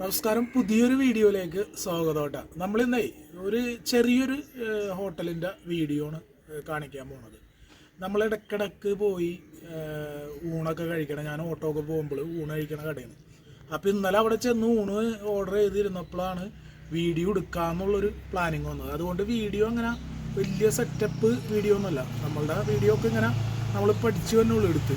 നമസ്കാരം. പുതിയൊരു വീഡിയോയിലേക്ക് സ്വാഗതം കേട്ടോ. നമ്മളിന്നേ ഒരു ചെറിയൊരു ഹോട്ടലിന്റെ വീഡിയോ ആണ് കാണിക്കാൻ പോണത്. നമ്മൾ ഇടക്കിടക്ക് പോയി ഊണൊക്കെ കഴിക്കണം. ഞാൻ ഓട്ടോ ഒക്കെ പോകുമ്പോൾ ഊണ് കഴിക്കണ കടയാണ് അപ്പോൾ ഇന്നലെ അവിടെ ചെന്ന് ഊണ് ഓർഡർ ചെയ്തിരുന്നപ്പോഴാണ് വീഡിയോ എടുക്കാമെന്നുള്ളൊരു പ്ലാനിങ് വന്നത്. അതുകൊണ്ട് വീഡിയോ അങ്ങനെ വലിയ സെറ്റപ്പ് വീഡിയോ ഒന്നുമല്ല. നമ്മളുടെ വീഡിയോ ഒക്കെ ഇങ്ങനെ നമ്മൾ പഠിച്ചു തന്നെ ഉള്ളൂ എടുത്ത്.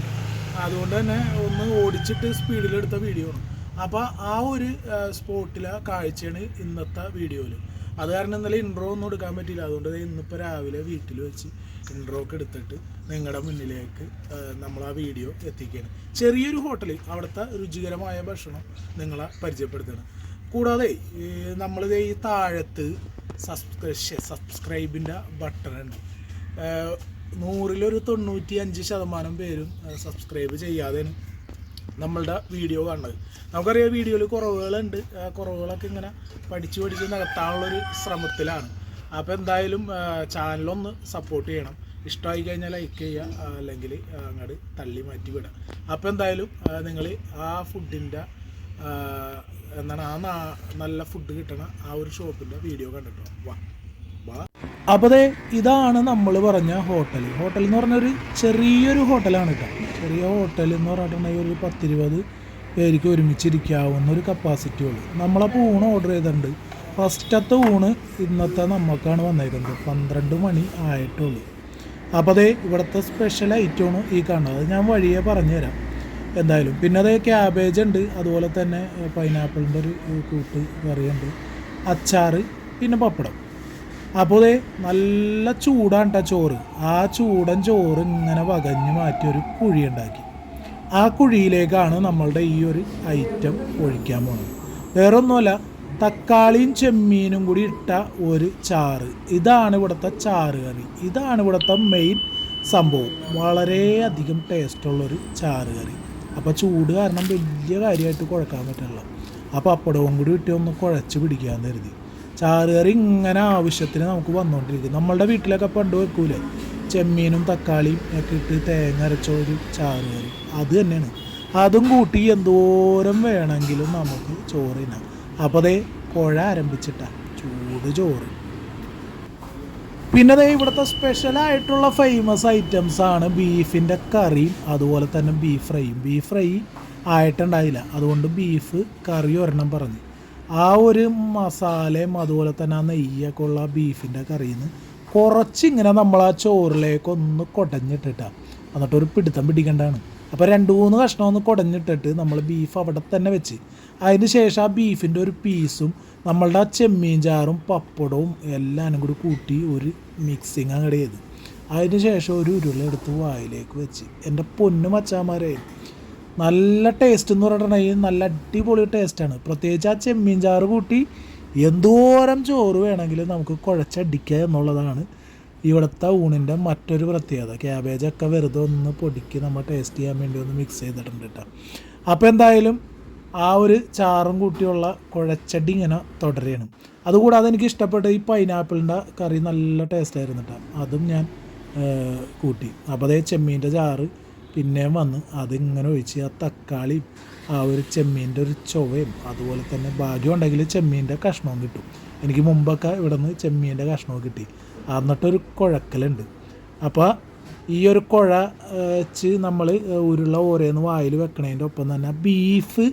അതുകൊണ്ട് തന്നെ ഒന്ന് ഓടിച്ചിട്ട് സ്പീഡിലെടുത്ത വീഡിയോ ആണ്. അപ്പോൾ ആ ഒരു സ്പോട്ടിലെ കാഴ്ചയാണ് ഇന്നത്തെ വീഡിയോയിൽ അത് കാരണം ഇന്നലെ ഇൻട്രോ ഒന്നും എടുക്കാൻ പറ്റിയില്ല. അതുകൊണ്ട് ഇന്നിപ്പോൾ രാവിലെ വീട്ടിൽ വെച്ച് ഇൻട്രോ ഒക്കെ എടുത്തിട്ട് നിങ്ങളുടെ മുന്നിലേക്ക് നമ്മൾ ആ വീഡിയോ എത്തിക്കുകയാണ് ചെറിയൊരു ഹോട്ടലിൽ അവിടുത്തെ രുചികരമായ ഭക്ഷണം നിങ്ങളെ പരിചയപ്പെടുത്തണം. കൂടാതെ നമ്മൾ ഈ താഴത്ത് സബ്സ്ക്രൈ സബ്സ്ക്രൈബിന്റെ ഏഹ് നൂറിലൊരു തൊണ്ണൂറ്റി അഞ്ച് ശതമാനം പേരും സബ്സ്ക്രൈബ് ചെയ്യാതെയാണ് നമ്മളുടെ വീഡിയോ കാണുന്നത്. നമുക്കറിയാം വീഡിയോയിൽ കുറവുകളുണ്ട്. ആ കുറവുകളൊക്കെ ഇങ്ങനെ പഠിച്ചു പഠിച്ച് നികത്താനുള്ളൊരു ശ്രമത്തിലാണ്. അപ്പോൾ എന്തായാലും ചാനലൊന്ന് സപ്പോർട്ട് ചെയ്യണം. ഇഷ്ടമായി കഴിഞ്ഞാൽ ലൈക്ക് ചെയ്യുക അല്ലെങ്കിൽ അങ്ങോട്ട് തള്ളി മാറ്റി വിടുക അപ്പോൾ എന്തായാലും നിങ്ങൾ ആ ഫുഡിന്റെ എന്താണ് ആ നല്ല ഫുഡ് കിട്ടണ ആ ഒരു ഷോപ്പിന്റെ വീഡിയോ കണ്ടിട്ടോ? വാ. അപ്പോൾ അതെ ഇതാണ് നമ്മൾ പറഞ്ഞ ഹോട്ടൽ ഹോട്ടൽ എന്ന് പറഞ്ഞൊരു ചെറിയൊരു ഹോട്ടലാണ് കേട്ടോ. ചെറിയ ഹോട്ടൽ എന്ന് പറഞ്ഞിട്ടുണ്ടെങ്കിൽ ഒരു പത്തിരുപത് പേർക്ക് ഒരുമിച്ചിരിക്കാവുന്ന ഒരു കപ്പാസിറ്റി ഉള്ളു. നമ്മളപ്പോൾ ഊണ് ഓർഡർ ചെയ്തിട്ടുണ്ട്. ഫസ്റ്റത്തെ ഊണ് ഇന്നത്തെ നമുക്കാണ് വന്നേക്കുന്നത്. പന്ത്രണ്ട് മണി ആയിട്ടുള്ളൂ. അപ്പോൾ അതേ ഇവിടുത്തെ സ്പെഷ്യൽ ഐറ്റമാണ് ഈ കാണുന്നത്. ഞാൻ വഴിയെ പറഞ്ഞുതരാം. എന്തായാലും. പിന്നെ അതേ ക്യാബേജ് ഉണ്ട്. അതുപോലെ തന്നെ പൈനാപ്പിളിന്റെ ഒരു കൂട്ട് കറിയുണ്ട്. അച്ചാറ് പിന്നെ പപ്പടം. അപ്പോൾ നല്ല ചൂടാണ് കേട്ടോ ചോറ്. ആ ചൂടൻ ചോറ് ഇങ്ങനെ വകഞ്ഞ് മാറ്റി ഒരു കുഴി ഉണ്ടാക്കി. ആ കുഴിയിലേക്കാണ് നമ്മളുടെ ഈ ഒരു ഐറ്റം ഒഴിക്കാൻ പോകുന്നത് വേറൊന്നുമല്ല തക്കാളിയും ചെമ്മീനും കൂടി ഇട്ട ഒരു ചാറ്. ഇതാണ് ഇവിടുത്തെ ചാറ് കറി. ഇതാണ് ഇവിടുത്തെ മെയിൻ സംഭവം. വളരെയധികം ടേസ്റ്റുള്ളൊരു ചാറ് കറി. അപ്പോൾ ചൂട് കാരണം വലിയ കാര്യമായിട്ട് കുഴക്കാൻ പറ്റില്ല. അപ്പോൾ അപ്പടവും കൂടി ഇട്ട് ഒന്ന് കുഴച്ച് പിടിക്കാൻ കരുതി. ചാറുകറി ഇങ്ങനെ ആവശ്യത്തിന് നമുക്ക് വന്നുകൊണ്ടിരിക്കും നമ്മളുടെ വീട്ടിലൊക്കെ പണ്ട് വെക്കൂലേ? ചെമ്മീനും തക്കാളിയും ഒക്കെ ഇട്ട് തേങ്ങ അരച്ച ഒരു ചാറുകറി. അത് തന്നെയാണ്. അതും കൂട്ടി എന്തോരം വേണമെങ്കിലും നമുക്ക് ചോറ് തിന്നാം. അപ്പോൾ അതേ കുഴ ആരംഭിച്ചിട്ടാ. ചൂട് ചോറ്. പിന്നെ ഇവിടുത്തെ സ്പെഷ്യലായിട്ടുള്ള ഫേമസ് ഐറ്റംസ് ആണ് ബീഫിന്റെ കറിയും അതുപോലെ തന്നെ ബീഫ് ഫ്രൈയും. ബീഫ് ഫ്രൈ ആയിട്ടുണ്ടായില്ല. അതുകൊണ്ട് ബീഫ് കറി ഒരെണ്ണം പറഞ്ഞു. ആ ഒരു മസാലയും അതുപോലെ തന്നെ ആ നെയ്യൊക്കെ ഉള്ള ബീഫിന്റെ കറിയിൽ നിന്ന് കുറച്ചിങ്ങനെ നമ്മൾ ആ ചോറിലേക്ക് ഒന്ന് കുടഞ്ഞിട്ടിട്ടാണ് എന്നിട്ട് ഒരു പിടുത്തം പിടിക്കേണ്ടതാണ് അപ്പോൾ രണ്ട് മൂന്ന് കഷ്ണം ഒന്ന് കുടഞ്ഞിട്ടിട്ട് നമ്മൾ ബീഫ് അവിടെ തന്നെ വെച്ച്. അതിന് ശേഷം ആ ബീഫിന്റെ ഒരു പീസും നമ്മളുടെ ആ ചെമ്മീൻ ചാറും പപ്പടവും എല്ലാം കൂടി കൂട്ടി ഒരു മിക്സിങ് അങ്ങോട്ട് ചെയ്ത് അതിന് ശേഷം ഒരു ഉരുളെടുത്ത് വായിലേക്ക് വെച്ച്. എന്റെ പൊന്നു മച്ചാമാരെ നല്ല ടേസ്റ്റ് എന്ന് പറഞ്ഞിട്ടുണ്ടെങ്കിൽ നല്ല അടിപൊളി ടേസ്റ്റാണ് പ്രത്യേകിച്ച് ആ ചെമ്മീൻ ചാറ് കൂട്ടി എന്തോരം ചോറ് വേണമെങ്കിലും നമുക്ക് കുഴച്ചടിക്കുക എന്നുള്ളതാണ് ഇവിടുത്തെ ഊണിന്റെ മറ്റൊരു പ്രത്യേകത. ക്യാബേജൊക്കെ വെറുതെ ഒന്ന് പൊടിക്ക് നമ്മൾ ടേസ്റ്റ് ചെയ്യാൻ വേണ്ടി ഒന്ന് മിക്സ് ചെയ്തിട്ടുണ്ട് കേട്ടോ അപ്പോൾ എന്തായാലും ആ ഒരു ചാറും കൂട്ടിയുള്ള കുഴച്ചടി ഇങ്ങനെ തുടരുകയാണ്. അതുകൂടാതെ എനിക്ക് ഇഷ്ടപ്പെട്ട ഈ പൈനാപ്പിളിന്റെ കറി നല്ല ടേസ്റ്റ് ആയിരുന്നു കേട്ടോ അതും ഞാൻ കൂട്ടി. അപ്പോൾ അതേ ചെമ്മീന്റെ ചാറ് പിന്നെയും വന്ന് അതിങ്ങനെ ഒഴിച്ച് ആ തക്കാളി ആ ഒരു ചെമ്മീന്റെ ഒരു ചുവയും അതുപോലെ തന്നെ ഭാഗ്യം ഉണ്ടെങ്കിൽ ചെമ്മീന്റെ കഷ്ണവും കിട്ടും. എനിക്ക് മുമ്പൊക്കെ ഇവിടെ നിന്ന് ചെമ്മീന്റെ കഷ്ണവും കിട്ടി. എന്നിട്ടൊരു കുഴക്കലുണ്ട്. അപ്പോൾ ഈ ഒരു കുഴ വെച്ച് നമ്മൾ ഉരുള ഓരോന്ന് വായിൽ വെക്കണതിന്റെ ഒപ്പം തന്നെ ബീഫ്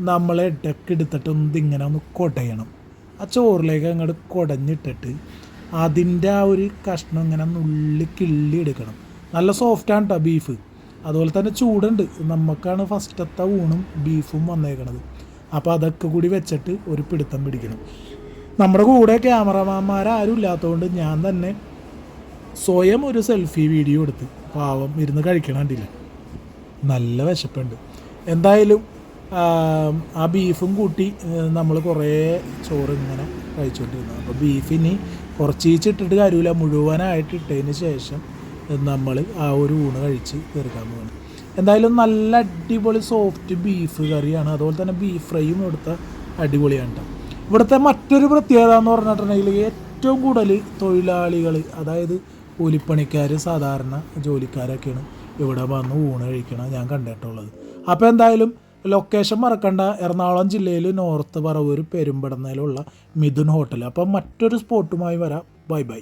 നമ്മൾ ഇടയ്ക്ക് എടുത്തിട്ട് ഒന്ന് ഇങ്ങനെ ഒന്ന് കുടയണം. ആ ചോറിലേക്ക് അങ്ങോട്ട് കുടഞ്ഞിട്ടിട്ട് അതിന്റെ ആ ഒരു കഷ്ണം ഇങ്ങനെ നുള്ളി കിള്ളി എടുക്കണം. നല്ല സോഫ്റ്റാണ് കേട്ടോ ബീഫ്. അതുപോലെ തന്നെ ചൂടുണ്ട്. നമുക്കാണ് ഫസ്റ്റത്തെ ഊണും ബീഫും വന്നേക്കണത്. അപ്പോൾ അതൊക്കെ കൂടി വെച്ചിട്ട് ഒരു പിടുത്തം പിടിക്കണം. നമ്മുടെ കൂടെ ക്യാമറമാന്മാരാരും ഇല്ലാത്തതുകൊണ്ട് ഞാൻ തന്നെ സ്വയം ഒരു സെൽഫി വീഡിയോ എടുത്ത് പാവം ഇരുന്ന് കഴിക്കണം കണ്ടില്ല. നല്ല വിശപ്പുണ്ട്. എന്തായാലും ആ ബീഫും കൂട്ടി നമ്മൾ കുറേ ചോറ് ഇങ്ങനെ കഴിച്ചുകൊണ്ടിരുന്നു അപ്പോൾ ബീഫിനി കുറച്ച് ഇട്ടിട്ട് കാര്യമില്ല. മുഴുവനായിട്ട് ഇട്ടതിന് ശേഷം നമ്മൾ ആ ഒരു ഊണ് കഴിച്ച് തീർക്കാൻ പോകുന്നത് എന്തായാലും നല്ല അടിപൊളി സോഫ്റ്റ് ബീഫ് കറിയാണ്. അതുപോലെ തന്നെ ബീഫ് ഫ്രൈയും ഇവിടുത്തെ അടിപൊളിയാണ് കേട്ടോ ഇവിടുത്തെ മറ്റൊരു പ്രത്യേകത എന്ന് പറഞ്ഞിട്ടുണ്ടെങ്കിൽ ഏറ്റവും കൂടുതൽ തൊഴിലാളികൾ അതായത് കൂലിപ്പണിക്കാർ സാധാരണ ജോലിക്കാരൊക്കെയാണ് ഇവിടെ വന്ന് ഊണ് കഴിക്കണം ഞാൻ കണ്ടിട്ടുള്ളത്. അപ്പോൾ എന്തായാലും ലൊക്കേഷൻ മറക്കണ്ട. എറണാകുളം ജില്ലയിൽ നോർത്ത് പറവൂർ പെരുമ്പടന്നയിലുള്ള മിഥുൻ ഹോട്ടൽ അപ്പം മറ്റൊരു സ്പോട്ടുമായി വരാം. Bye bye